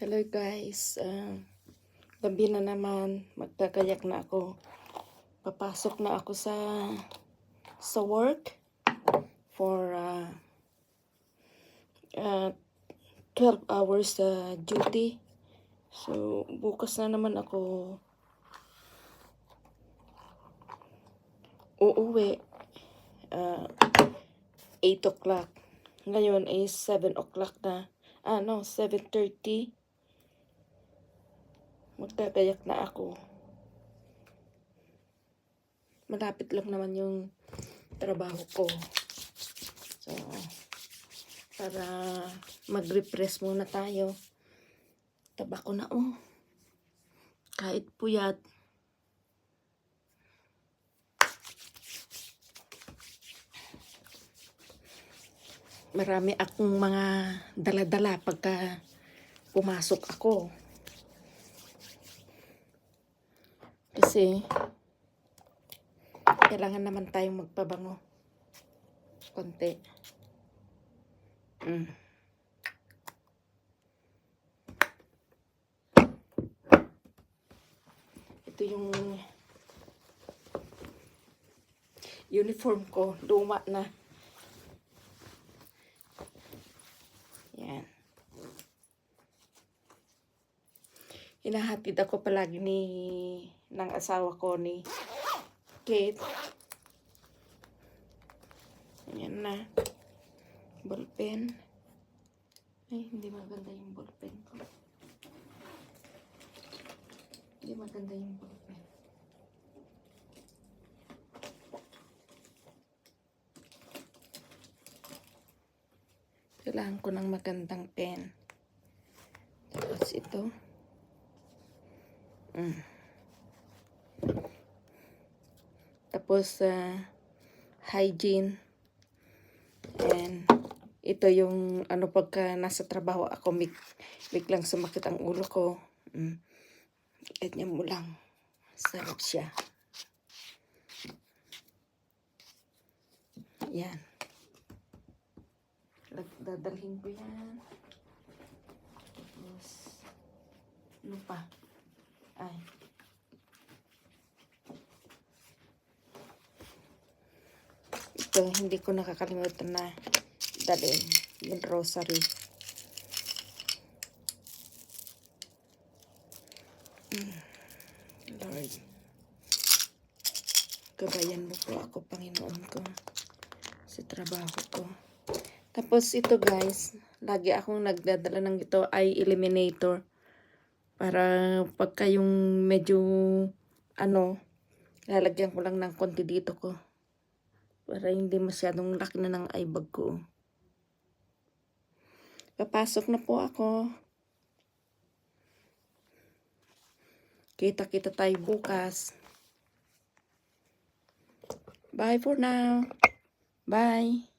Hello guys, uh, gabi na naman, magkakayak na ako. Papasok na ako sa sa work for uh, uh, 12 hours uh, duty. So, bukas na naman ako uuwi. Uh, 8 o'clock. Ngayon is 7 o'clock na. Ah, no, 7.30. Magkakayak na ako. Malapit lang naman yung trabaho ko. So, para mag-refresh muna tayo. Taba ko na, oh. Kahit puyat. marami akong mga dala-dala pagka pumasok ako. Kasi, kailangan naman tayong magpabango. Konti. Mm. Ito yung uniform ko. Luma na. Yan. Hinahatid ako palagi ni ng asawa ko ni Kate. Ayan na. Ballpen. Ay, hindi maganda yung ballpen ko. Hindi maganda yung ballpen. Kailangan ko ng magandang pen. Tapos ito. Tapos, uh, hygiene. And, ito yung, ano, pagka nasa trabaho ako, big, biglang sumakit ang ulo ko. Mm. Ganyan mo lang. Sarap siya. Yan. Dadalhin ko yan. Tapos, ano pa? Ay. Ito, hindi ko nakakalimutan na dalhin yung rosary. Mm. Lord. Gabayan mo po ako, Panginoon ko, sa trabaho ko. Tapos ito guys, lagi akong nagdadala ng ito ay eliminator. Para pagka yung medyo ano, lalagyan ko lang ng konti dito ko. Para hindi masyadong laki na ng eye bag ko. Papasok na po ako. Kita-kita tayo bukas. Bye for now. Bye.